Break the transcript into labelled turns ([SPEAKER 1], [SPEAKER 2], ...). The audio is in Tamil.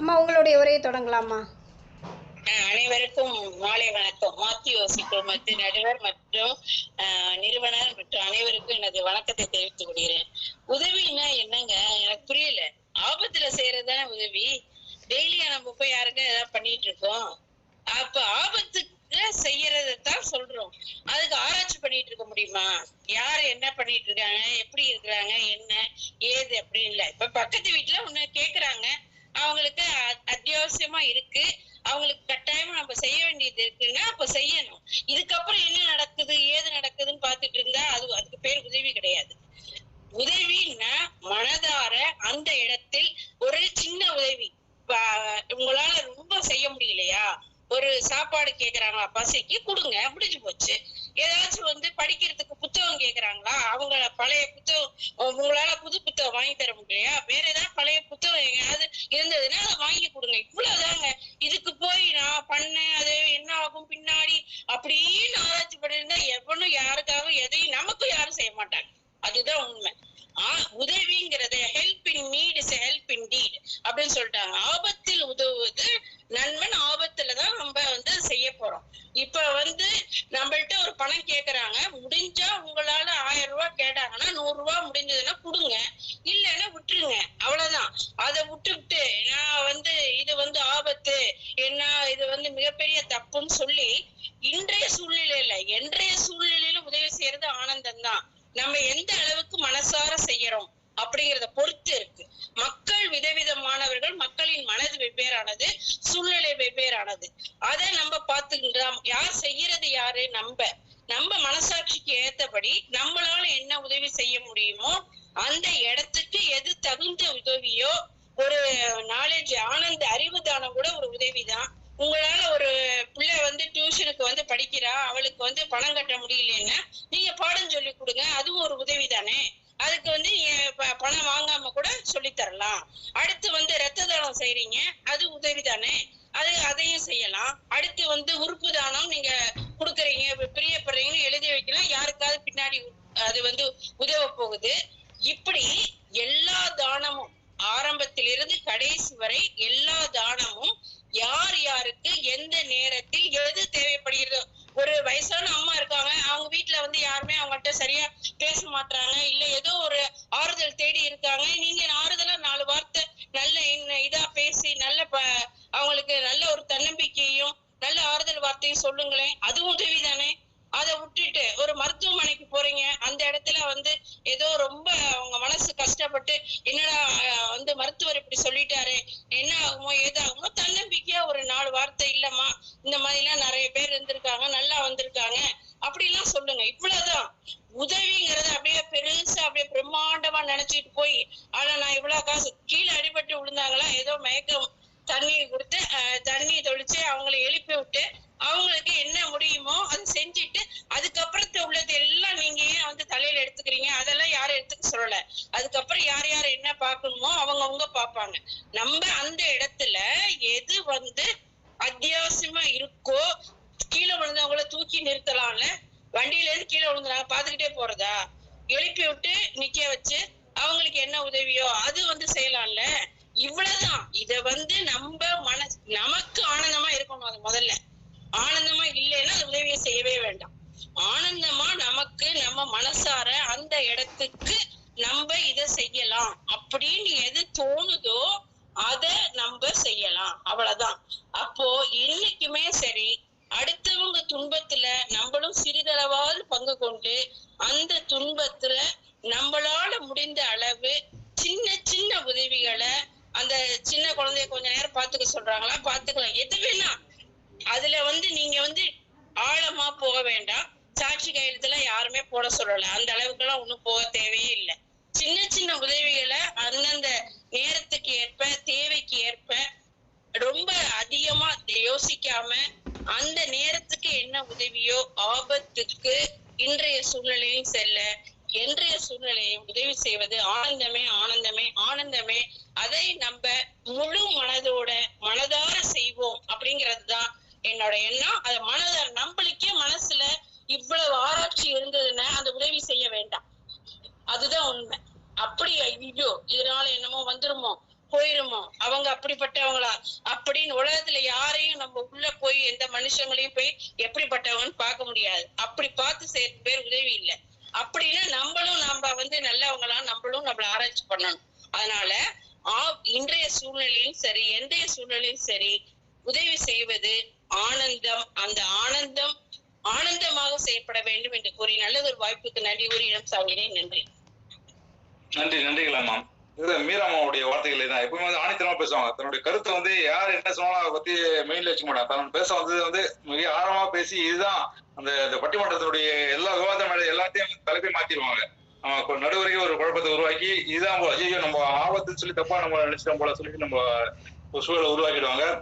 [SPEAKER 1] அம்மா உங்களுடைய உரையை தொடங்கலாமா?
[SPEAKER 2] அனைவருக்கும் மாலை வணக்கம். மாத்தி யோசிக்கும் நடுவர் மற்றும் நிறுவனர் மற்றும் அனைவருக்கும் எனது வணக்கத்தை தெரிவித்துக் கொள்கிறேன். உதவின்னா என்னங்க? எனக்கு புரியல. ஆபத்துல செய்யறதுதானே உதவி? டெய்லியா நம்ம போய் யாருக்கும் ஏதாவது பண்ணிட்டு இருக்கோம். அப்ப ஆபத்துக்கு செய்யறதான் சொல்றோம். அதுக்கு ஆராய்ச்சி பண்ணிட்டு இருக்க முடியுமா? யார் என்ன பண்ணிட்டு இருக்காங்க? எப்படி இருக்கிறாங்க? என்ன? ஏது? அப்படின்னு இல்ல. இப்ப பக்கத்து வீட்டுல ஒண்ணு கேக்குறாங்க. அவங்களுக்கு அ- அத்தியாவசியமா இருக்கு. அவங்களுக்கு கட்டாயமா நம்ம செய்ய வேண்டியது இருக்குன்னா அப்ப செய்யணும். இதுக்கப்புறம் என்ன நடக்குது ஏது நடக்குதுன்னு பாத்துட்டு இருந்தா அது அதுக்கு பேர் உதவி கிடையாது. உதவின்னா மனதார அந்த இடத்தில் ஒரு சின்ன உதவி. உங்களால ரொம்ப செய்ய முடியலையா? ஒரு சாப்பாடு கேக்குறாங்களா பசிக்கு கொடுங்க முடிஞ்சு போச்சு. ஏதாச்சும் வந்து படிக்கிறதுக்கு புத்தகம் கேக்குறாங்களா? அவங்க பழைய புத்தகம் உங்களால புது புத்தகம் வாங்கி தர முடியலையா? வேற ஏதாவது பழைய புத்தகம் எங்கேயாவது இருந்ததுன்னா அதை வாங்கி கொடுங்க. இவ்வளவுதாங்க. இதுக்கு போய் நான் பண்ணேன் அது என்ன ஆகும் பின்னாடி அப்படின்னு ஆராய்ச்சி பண்ணிருந்தா எவனும் யாருக்காகவும் எதையும் நமக்கும் யாரும் செய்ய மாட்டாங்க. அதுதான் உண்மை. ஆஹ் உதவிங்கிறத help in need is help in deed அப்படின்னு சொல்லிட்டாங்க ஆபத்தில் உதவுவது நண்பன் ஆபத்துல தான் நம்ம வந்து செய்ய போறோம் இப்ப வந்து நம்மள்ட்ட ஒரு பணம் கேக்குறாங்க முடிஞ்சா உங்களால ஆயிரம் ரூபாய் கேட்டாங்கன்னா நூறு ரூபாய் முடிஞ்சதுன்னா கொடுங்க. இல்லைன்னா விட்டுருங்க. அவ்வளவுதான். அதை விட்டுக்கிட்டு நான் வந்து இது வந்து ஆபத்து என்ன இது வந்து மிகப்பெரிய தப்புன்னு சொல்லி இன்றைய சூழ்நிலையில என்றைய சூழ்நிலையில உதவி செய்யறது ஆனந்தம் தான் நம்ம எந்த அளவுக்கு மனசார செய்யறோம் அப்படிங்கறத பொறுத்து இருக்கு. மக்கள் விதவிதமானவர்கள் மக்களின் மனது வெவ்வேறானது சூழ்நிலை வெவ்வேறானது. அதை நம்ம பார்த்துக்கிட்டோம் யார் செய்யறது யாரு? நம்ம. நம்ம மனசாட்சிக்கு ஏத்தபடி நம்மளால என்ன உதவி செய்ய முடியுமோ அந்த இடத்துக்கு எது தகுந்த உதவியோ ஒரு நாலேஜ் ஆனந்த அறிவு தானம் கூட ஒரு உதவிதான். உங்களால ஒரு பிள்ளை வந்து டியூஷனுக்கு வந்து படிக்கிறா அவளுக்கு வந்து பணம் கட்ட முடியலன்னா நீங்க பாடம் சொல்லி கொடுங்க அதுவும் ஒரு உதவி தானே அதுக்கு வந்து ப- பணம் வாங்காம கூட சொல்லி தரலாம். அடுத்து வந்து ரத்த தானம் செய்யறீங்க அது உதவி தானே அது அதையும் செய்யலாம். அடுத்து வந்து உறுப்பு தானம் நீங்க கொடுக்குறீங்க பெரிய பின்னாடி அது வந்து உதவ போகுது. இப்படி எல்லா தானமும் ஆரம்பத்திலிருந்து கடைசி வரை எல்லா தானமும் யார் யாருக்கு எந்த நேரத்தில் எது தேவைப்படுகிறதோ ஒரு வயசான அம்மா இருக்காங்க அவங்க வீட்டுல வந்து யாருமே அவங்கள்ட்ட சரியா பேச மாட்டாங்க இல்ல ஏதோ ஒரு ஆறுதல் தேடி இருக்காங்க நீங்க ஆறுதலா நாலு வார்த்தை நல்ல இதா பேசி நல்ல அவங்களுக்கு நல்ல ஒரு தன்னம்பிக்கையும் நல்ல ஆறுதல் வார்த்தையும் சொல்லுங்களேன் அதுவும் உதவி தானே அதை விட்டுட்டு ஒரு மருத்துவமனைக்கு போறீங்க அந்த இடத்துல வந்து ஏதோ ரொம்ப உங்க மனசு கஷ்டப்பட்டு என்னடா வந்து மருத்துவர் இப்படி சொல்லிட்டாரு என்ன ஆகுமோ ஏதாகுமோ தன்னம்பிக்கையா ஒரு நாலு வார்த்தை இல்லம்மா இந்த மாதிரி எல்லாம் நிறைய பேர் இருந்திருக்காங்க நல்லா வந்திருக்காங்க அப்படி எல்லாம் சொல்லுங்க இவ்வளவுதான் உதவிங்கிறது அப்படியே பெருசா அப்படியே பிரம்மாண்டமா நினைச்சிட்டு போய் ஆனா நான் இவ்வளவு காசு கீழே அடிபட்டு விழுந்தாங்களா ஏதோ மயக்கம் தண்ணி கொடுத்து அஹ், தண்ணி தொளிச்சு அவங்களை எழுப்பி விட்டு அவங்களுக்கு என்ன முடியுமோ அதை செஞ்சுட்டு அதுக்கப்புறத்து உள்ளது எல்லாம் நீங்க ஏன் வந்து தலையில எடுத்துக்கிறீங்க அதெல்லாம் யாரும் எடுத்துக்க சொல்லல அதுக்கப்புறம் யார் யார் என்ன பார்க்கணுமோ அவங்கவுங்க பார்ப்பாங்க. நம்ம அந்த இடத்துல எது வந்து அத்தியாவசியமா இருக்கோ கீழே விழுந்தவங்கள தூக்கி நிறுத்தலாம்ல? வண்டியில இருந்து கீழே விழுந்தாங்க பாத்துக்கிட்டே போறதா? எழுப்பி விட்டு நிக்க வச்சு அவங்களுக்கு என்ன உதவியோ அது வந்து செய்யலாம்ல? இவ்வளவுதான். இத வந்து நம்ம மன நமக்கு ஆனந்தமா இருக்கணும் அது முதல்ல. ஆனந்தமா இல்லைன்னா அது உதவியை செய்யவே வேண்டாம். ஆனந்தமா நமக்கு நம்ம மனசார அந்த இடத்துக்கு நம்ம இத செய்யலாம். அப்படின்னு எது தோணுதோ அத நம்ம செய்யலாம். அவ்வளவுதான். அப்போ இன்னைக்குமே சரி அடுத்தவங்க துன்பத்துல நம்மளும் சிறிதளவாவது பங்கு கொண்டு அந்த துன்பத்துல நம்மளால முடிந்த அளவு சின்ன சின்ன உதவிகளை அந்த சின்ன குழந்தைய கொஞ்ச நேரம் பாத்துக்க சொல்றாங்களா? பாத்துக்கலாம் எது வேணா. அதுல வந்து நீங்க வந்து ஆழமா போக வேண்டாம். சாட்சி கையெழுத்துல யாருமே போட சொல்லல. அந்த அளவுக்கு எல்லாம் ஒண்ணும் போக தேவையே இல்லை. சின்ன சின்ன உதவிகளை அந்தந்த நேரத்துக்கு ஏற்ப தேவைக்கு ஏற்ப ரொம்ப அதிகமா யோசிக்காம அந்த நேரத்துக்கு என்ன உதவியோ ஆபத்துக்கு இன்றைய சூழ்நிலையும் செல்ல என்றைய சூழ்நிலையை உதவி செய்வது ஆனந்தமே ஆனந்தமே ஆனந்தமே. அதை நம்ம முழு மனதோட மனதார செய்வோம் அப்படிங்கிறது தான் என்னோட எண்ணம். அது மனதார நம்மளுக்கே மனசுல இவ்வளவு ஆராய்ச்சி இருந்ததுன்னா அந்த உதவி செய்ய வேண்டாம். அதுதான் உண்மை. அப்படி ஐயோ இதனால என்னமோ வந்துருமோ? போயிருமோ? அவங்க அப்படிப்பட்டவங்களா? அப்படின்னு உலகத்துல யாரையும் நம்ம உள்ள போய் எந்த மனுஷங்களையும் போய் எப்படிப்பட்டவங்கன்னு பார்க்க முடியாது. அப்படி பார்த்து செய்யற பேர் உதவி இல்லை. அப்படின்னா நம்மளும் நம்ம வந்து நல்லவங்களா நம்மளும் நம்மள ஆராய்ச்சி பண்ணணும். அதனால ஆ- இன்றைய சூழ்நிலையும் சரி எந்தைய சூழ்நிலையும் சரி உதவி செய்வது ஆனந்தம். அந்த ஆனந்தம் ஆனந்தமாக செய்யப்பட வேண்டும் என்று கூறி நல்லதொரு வாய்ப்புக்கு நன்றி கூறி இடம் சாகிறேன் நன்றி.
[SPEAKER 3] நன்றி நன்றிகள் மேம் இது மீராமாவுடைய வார்த்தைகள் தான். எப்பவுமே வந்து ஆணித்தனமா பேசுவாங்க. தன்னுடைய கருத்தை வந்து யார் என்ன சொன்னாலும் அதை பத்தி மெயின்ல வச்சுக்க மாட்டாங்க. தன்னோட பேச வந்தது வந்து மிக ஆழமா பேசி இதுதான் அந்த இந்த பட்டிமன்றத்தினுடைய எல்லா விவாத மேல எல்லாத்தையும் தலைப்பை மாத்திடுவாங்க. நம்ம கொ- ஒரு குழப்பத்தை உருவாக்கி இதுதான் போல. ஐயோ நம்ம ஆபத்துன்னு சொல்லி தப்பா நம்ம நினைச்சிட்டோம் போல சொல்லி நம்ம ஒரு சூழலை உருவாக்கிடுவாங்க.